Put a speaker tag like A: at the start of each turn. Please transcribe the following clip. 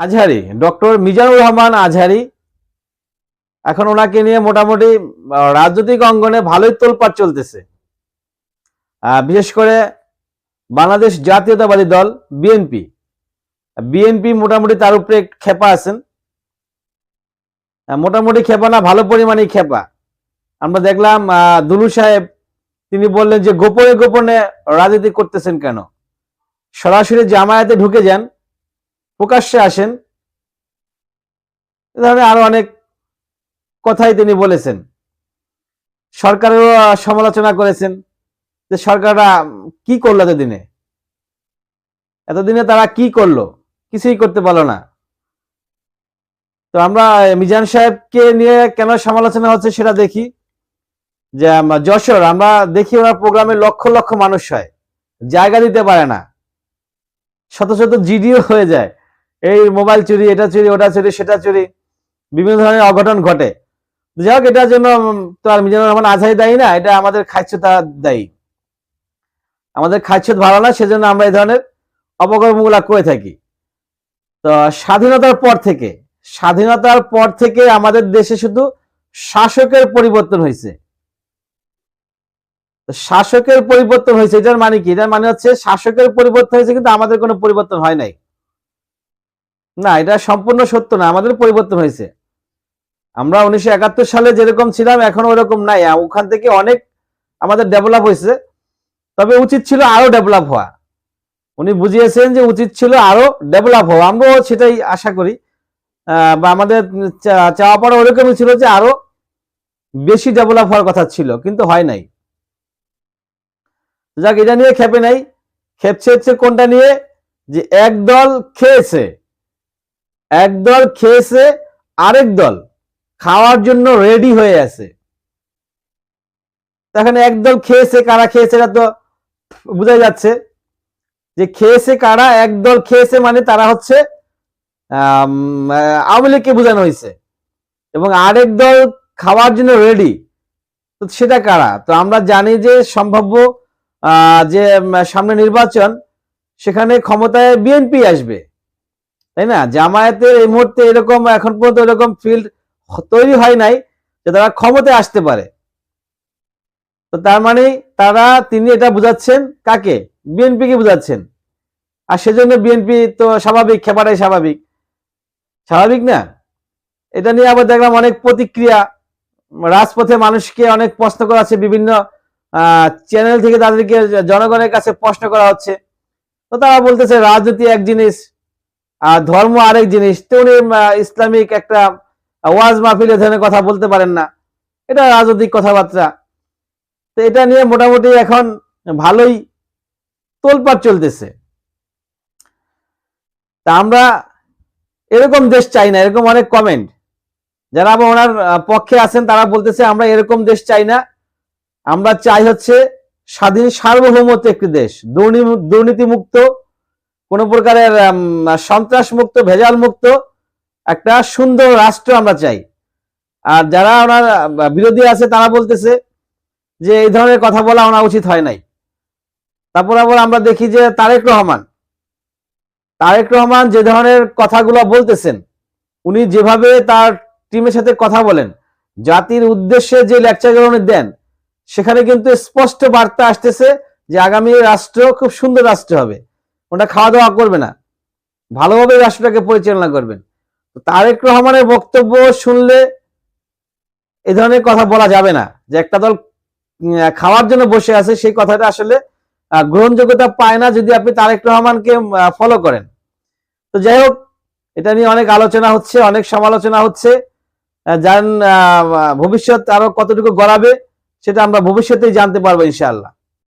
A: Azhari, doctor Mizanur Rahman Azhari. এখন ওনাকে নিয়ে মোটামুটি রাজনৈতিক অঙ্গনে ভালোই তোলপাড় চলতেছে। বিশেষ করে বাংলাদেশ জাতীয়তাবাদী দল, বিএনপি। বিএনপি মোটামুটি তার উপরে খেপা আছেন। মোটামুটি খেপা না, ভালো পরিমাণে খেপা। আমরা দেখলাম দুলু সাহেব, তিনি বললেন যে, গোপনে গোপনে রাজনীতি করতেছেন কেন? সরাসরি জামায়াতে ঢুকে যান। প্রকাশ্যে আসেন। ধরনের আরও অনেক কথাই তিনি বলেছেন। সরকারেরও সমালোচনা করেছেন যে সরকাররা কি করল এতদিনে? এতদিনে তারা কি করল? কিছুই করতে পারল না। তো আমরা মিজান সাহেবকে নিয়ে কেন সমালোচনা হচ্ছে সেটা দেখি। যে যশোর, আমরা দেখি ওনার প্রোগ্রামে লক্ষ লক্ষ মানুষ হয়। জায়গা দিতে পারে না। শত শত জিডিও হয়ে যায়। এই মোবাইল চুরি, এটা চুরি, ওটা চুরি, সেটা চুরি, বিভিন্ন ধরনের অঘটন ঘটে। যাই হোক এটার জন্য তো আর মিজানুর রহমান আজহারি দায়ী না, এটা আমাদের খাদ্যতা দায়ী। আমাদের খাদ্য ভালো না, সেজন্য আমরা এই ধরনের অপকর্মগুলা করে থাকি। তো স্বাধীনতার পর থেকে, স্বাধীনতার পর থেকে আমাদের দেশে শুধু শাসকের পরিবর্তন হয়েছে। শাসকের পরিবর্তন হয়েছে, এটার মানে কি? এটার মানে হচ্ছে শাসকের পরিবর্তন হয়েছে, কিন্তু আমাদের কোনো পরিবর্তন হয় নাই। না, এটা সম্পূর্ণ সত্য না, আমাদের পরিবর্তন হয়েছে। আমরা উনিশশো একাত্তর সালে যেরকম ছিলাম, এখন ওরকম নাই। ওখান থেকে অনেক আমাদের ডেভেলপ হয়েছে। তবে উচিত ছিল আরও ডেভেলপ হওয়া। উনি বুঝিয়েছেন যে উচিত ছিল আরও ডেভেলপ হওয়া। আমরাও সেটাই আশা করি। বা আমাদের চাওয়া পাওয়া ওরকমই ছিল যে আরও বেশি ডেভেলপ হওয়ার কথা ছিল, কিন্তু হয় নাই। যাক, এটা নিয়ে খেপে নাই। খেপছে হচ্ছে কোনটা নিয়ে? যে এক দল খেয়েছে। এক দল খেয়েছে আরেক দল খাওয়ার জন্য রেডি হয়ে আছে। এখানে একদল খেয়েছে, কারা খেয়েছে এটা তো বোঝা যাচ্ছে। যে খেয়েছে কারা একদল খেয়েছে মানে তারা হচ্ছে আওয়ামী লীগকে বোঝানো হয়েছে। এবং আরেক দল খাওয়ার জন্য রেডি তো সেটা কারা? তো আমরা জানি যে সম্ভাব্য যে সামনে নির্বাচন, সেখানে ক্ষমতায় বিএনপি আসবে। তাই না? জামায়াতের এই মুহূর্তে এরকম এখন পর্যন্ত এরকম ফিল্ড তৈরি হয় নাই যে তারা ক্ষমতায় আসতে পারে। তো তার মানে তারা, তিনি এটা বুঝাচ্ছেন কাকে? বিএনপি কে বুঝাচ্ছেন। আর সেজন্য বিএনপি তো স্বাভাবিক, খেপাটাই স্বাভাবিক। স্বাভাবিক না? এটা নিয়ে আবার দেখলাম অনেক প্রতিক্রিয়া। রাজপথে মানুষকে অনেক প্রশ্ন করা হচ্ছে, বিভিন্ন চ্যানেল থেকে তাদেরকে জনগণের কাছে প্রশ্ন করা হচ্ছে। তো তারা বলতেছে, রাজনীতি এক জিনিস ধর্ম আরেক জিনিস। তো উনি ইসলামিক একটা ওয়াজ মাহফিল ধরনের কথা বলতে পারেন না। এটা রাজনৈতিক কথাবার্তা। তো এটা নিয়ে মোটামুটি এখন ভালোই তোলপাড় চলতেছে। তা আমরা এরকম দেশ চাই না, এরকম অনেক কমেন্ট যারা আবার ওনার পক্ষে আছেন, তারা বলতেছে, আমরা এরকম দেশ চাই না। আমরা চাই হচ্ছে স্বাধীন সার্বভৌমত্ব একটি দেশ। দুর্নীতি মুক্ত কোন প্রকারের সন্ত্রাস মুক্ত ভেজাল মুক্ত একটা সুন্দর রাষ্ট্র আমরা চাই। আর যারা ওনার বিরোধী আছে, তারা বলতেছে যে এই ধরনের কথা বলা ওনা উচিত হয় নাই। তারপর আবার আমরা দেখি যে তারেক রহমান তারেক রহমান যে ধরনের কথাগুলো বলতেছেন, উনি যেভাবে তার টিমের সাথে কথা বলেন, জাতির উদ্দেশ্যে যে লেকচারগুলো উনি দেন, সেখানে কিন্তু স্পষ্ট বার্তা আসতেছে যে আগামী রাষ্ট্র খুব সুন্দর রাষ্ট্র হবে। ওটা খাওয়া দাওয়া করবে না। ভালোভাবে রাষ্ট্রটাকে পরিচালনা করবেন। তারেক রহমানের বক্তব্য শুনলে এ ধরনের কথা বলা যাবে না যে একটা দল খাওয়ার জন্য বসে আছে, সেই কথাটা আসলে গ্রহণযোগ্যতা পায় না যদি আপনি তারেক রহমানকে ফলো করেন। তো যাই হোক, এটা নিয়ে অনেক আলোচনা হচ্ছে, অনেক সমালোচনা হচ্ছে। যার ভবিষ্যৎ আরও কতটুকু গড়াবে, সেটা আমরা ভবিষ্যতেই জানতে পারব ইনশাআল্লাহ।